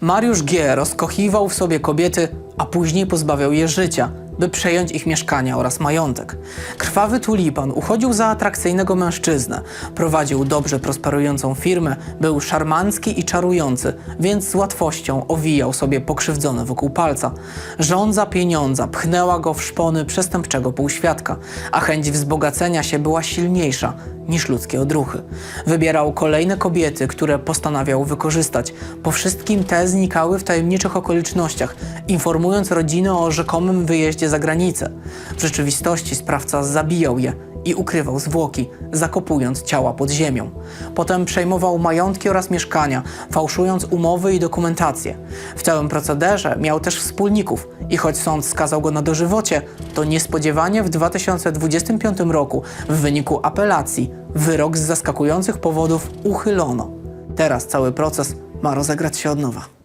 Mariusz G. rozkochiwał w sobie kobiety, a później pozbawiał je życia, by przejąć ich mieszkania oraz majątek. Krwawy tulipan uchodził za atrakcyjnego mężczyznę, prowadził dobrze prosperującą firmę, był szarmancki i czarujący, więc z łatwością owijał sobie pokrzywdzone wokół palca. Żądza pieniądza pchnęła go w szpony przestępczego półświadka, a chęć wzbogacenia się była silniejsza niż ludzkie odruchy. Wybierał kolejne kobiety, które postanawiał wykorzystać. Po wszystkim te znikały w tajemniczych okolicznościach, informując rodzinę o rzekomym wyjeździe za granicę. W rzeczywistości sprawca zabijał je i ukrywał zwłoki, zakopując ciała pod ziemią. Potem przejmował majątki oraz mieszkania, fałszując umowy i dokumentację. W całym procederze miał też wspólników i choć sąd skazał go na dożywocie, to niespodziewanie w 2025 roku w wyniku apelacji wyrok z zaskakujących powodów uchylono. Teraz cały proces ma rozegrać się od nowa.